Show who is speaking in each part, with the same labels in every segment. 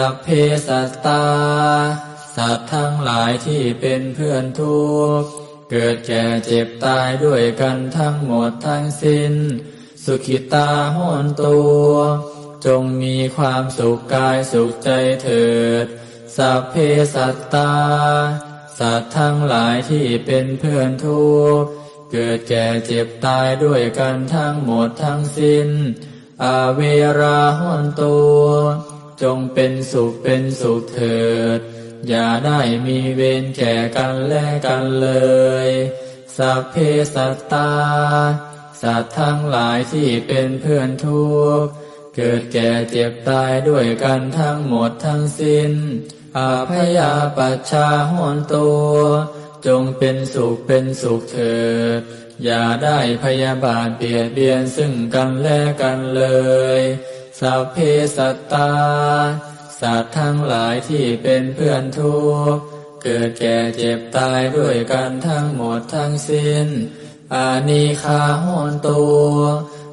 Speaker 1: สัพเพสัตตา สัตว์ทั้งหลายที่เป็นเพื่อนทุกข์เกิดแก่เจ็บตายด้วยกันทั้งหมดทั้งสิ้น สุขิตาหอนตัว จงมีความสุขกายสุขใจเถิด สัพเพสัตตา สัตว์ทั้งหลายที่เป็นเพื่อนทุกข์เกิดแก่เจ็บตายด้วยกันทั้งหมดทั้งสิ้นอาเวราหอนตัว จงเป็นสุขเป็นสุขเถิด อย่าได้มีเวรแก่กันและกันเลย สัพเพสัตตา สัตว์ทั้งหลายที่เป็นเพื่อนทุกข์ เกิดแก่เจ็บตายด้วยกันทั้งหมดทั้งสิ้น อาพยาปัชชาหอนตัว จงเป็นสุขเป็นสุขเถิด อย่าได้พยาบาทเบียดเบียนซึ่งกันและกันเลย สัพเพสัตตา สัตว์ทั้งหลายที่เป็นเพื่อนทุกข์ เกิดแก่เจ็บตายด้วยกันทั้งหมดทั้งสิ้น อานิคาหอนตัว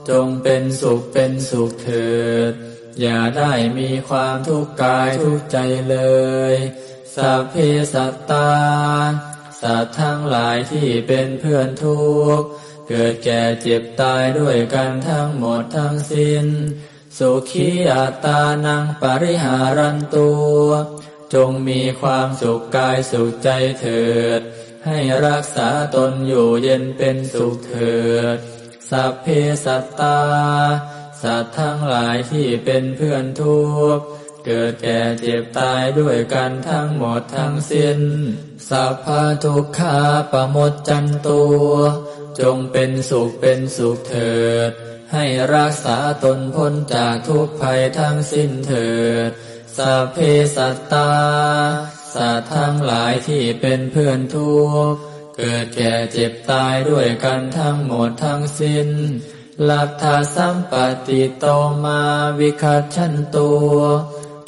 Speaker 1: จงเป็นสุขเป็นสุขเถิด อย่าได้มีความทุกข์กายทุกข์ใจเลย สัพเพสัตตา สัตว์ทั้งหลายที่เป็นเพื่อนทุกข์ เกิดแก่เจ็บตายด้วยกันทั้งหมดทั้งสิ้น สุขีอัตตานังปริหารันตัวจงมีความสุขกายสุขใจเถิด ให้รักษาตนอยู่เย็นเป็นสุขเถิด สัพเพสัตตา สัตว์ทั้งหลายที่เป็นเพื่อนทุกข์เกิดแก่เจ็บตายด้วยกันทั้งหมดทั้งสิ้น สัพพะทุกขาปะมดจันตัว จงเป็นสุขเป็นสุขเถิด ให้รักษาตนพ้นจากทุกภัยทั้งสิ้นเถิดสัพเพสัตตาสัตว์ทั้งหลายที่เป็นเพื่อนทุกข์เกิดแก่เจ็บตายด้วยกันทั้งหมดทั้งสิ้นลัทธาสัมปติโตมาวิคัตชันตัว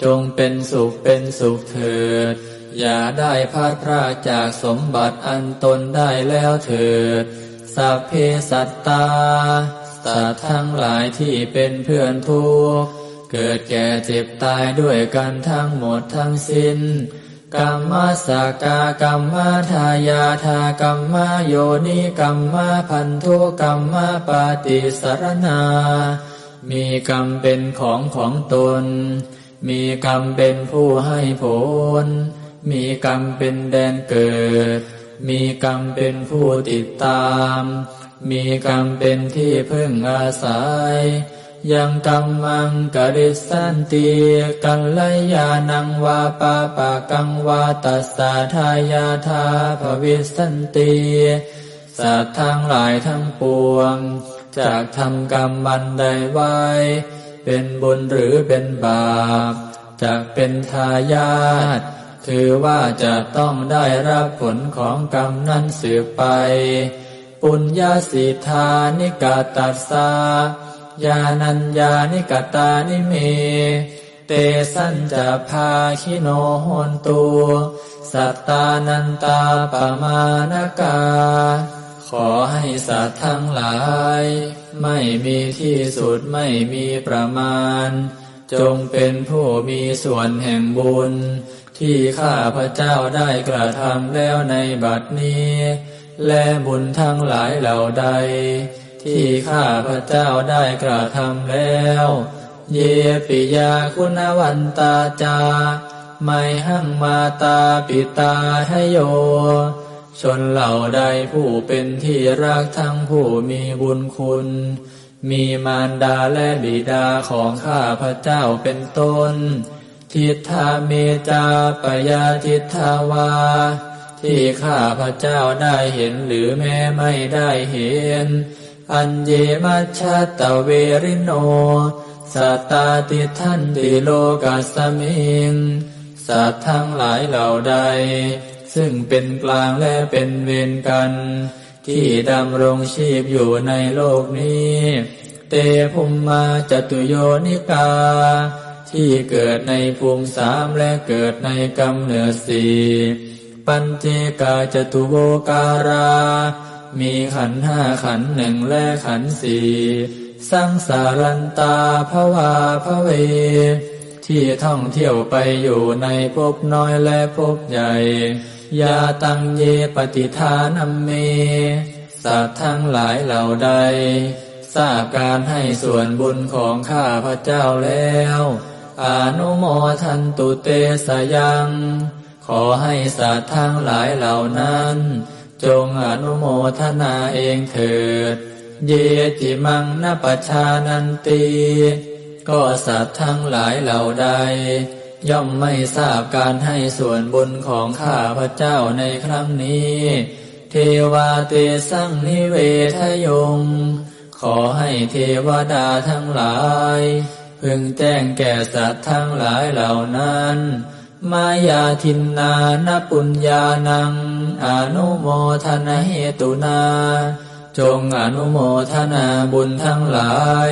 Speaker 1: จงเป็นสุขเป็นสุขเถิด อย่าได้พลาดพลาดจากสมบัติอันตนได้แล้วเถิด สัพเพสัตตา สัตว์ทั้งหลายที่เป็นเพื่อนทุกข์ เกิดแก่เจ็บตายด้วยกันทั้งหมดทั้งสิ้นกรรมสากากรรมทายาทากรรมโยนิกรรมพันธุกรรมปาติสารนา มีกรรมเป็นของของตน มีกรรมเป็นผู้ให้ผล มีกรรมเป็นแดนเกิด มีกรรมเป็นผู้ติดตาม มีกรรมเป็นที่พึ่งอาศัย ยังกัมมังกริสันติกัลยานังวาปาปะกังวาตัสสะทายาทาภวิสันติสัตว์ทั้งหลายทั้งปวง จากทำกรรมบันใดไว้ เป็นบุญหรือเป็นบาป จากเป็นทายาท ถือว่าจะต้องได้รับผลของกรรมนั้นสืบไป ปุญญาสิทานิกาตัสสาญาณัญญานิกตานิเม เตสัญจะพาคิโนโหนตูสัตตานันตาปมานกา ขอให้สัตว์ทั้งหลาย ไม่มีที่สุดไม่มีประมาณ จงเป็นผู้มีส่วนแห่งบุญ ที่ข้าพระเจ้าได้กระทำแล้วในบัดนี้ และบุญทั้งหลายเหล่าใด ที่ข้าพระเจ้าได้กระทำแล้ว เยปิยาคุณวันตาจาไม่หังมาตาปิตาให้โย ชนเหล่าใดผู้เป็นที่รักทั้งผู้มีบุญคุณ มีมารดาและบิดาของข้าพระเจ้าเป็นต้น ทิฏฐาเมจาปยาทิฏฐาวา ที่ข้าพระเจ้าได้เห็นหรือแม้ไม่ได้เห็น อันเยมัชชตะเวริโนสัตตาติทันติโลกัสสมิงสัตว์ทั้งหลายเหล่าใด ซึ่งเป็นกลางและเป็นเวรกัน ที่ดำรงชีพอยู่ในโลกนี้ เตภุมมาจตุโยนิกา ที่เกิดในภูมิสามและเกิดในกำเนิดสี่ปัญเจกาจตุโวการา มีขันห้าขันหนึ่งและขันสี่สังสารันตาภวาภเว ที่ท่องเที่ยวไปอยู่ในภพน้อยและภพใหญ่ ยาตังเยปฏิทานัมเม สัตว์ทั้งหลายเหล่าใดทราบการให้ส่วนบุญของข้าพระเจ้าแล้ว อนุโมทันตุเตสยัง ขอให้สัตว์ทั้งหลายเหล่านั้น จงอนุโมทนาเองเถิด เยจิมังนปชานันตีก็สัตว์ทั้งหลายเหล่าใด ย่อมไม่ทราบการให้ส่วนบุญของข้าพระเจ้าในครั้งนี้ เทวาเตสังนิเวทยง ขอให้เทวดาทั้งหลาย พึงแจ้งแก่สัตว์ทั้งหลายเหล่านั้น มายาทินนานปุญญานัง อนุโมทนาเหตุนา จงอนุโมทนาบุญทั้งหลาย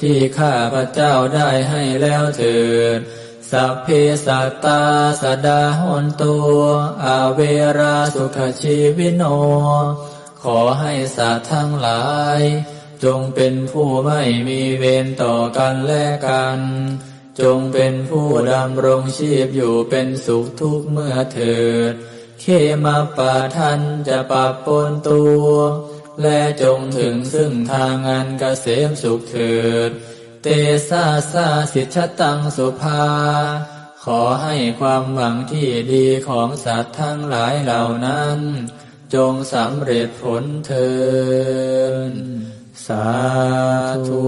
Speaker 1: ที่ข้าพระเจ้าได้ให้แล้วเถิดสัพเพสัตตาสดาหนตัวอาเวราสุขชีวิโน ขอให้สัตว์ทั้งหลาย จงเป็นผู้ไม่มีเวรต่อกันและกัน จงเป็นผู้ดำรงชีพอยู่เป็นสุขทุกเมื่อเถิดเคมาปาทันจะปะปนตัว และจงถึงซึ่งทางอันเกษมสุขเถิด เตสาสาสิทธตังสุภา ขอให้ความหวังที่ดีของสัตว์ทั้งหลายเหล่านั้น จงสำเร็จผลเถิด สาธุ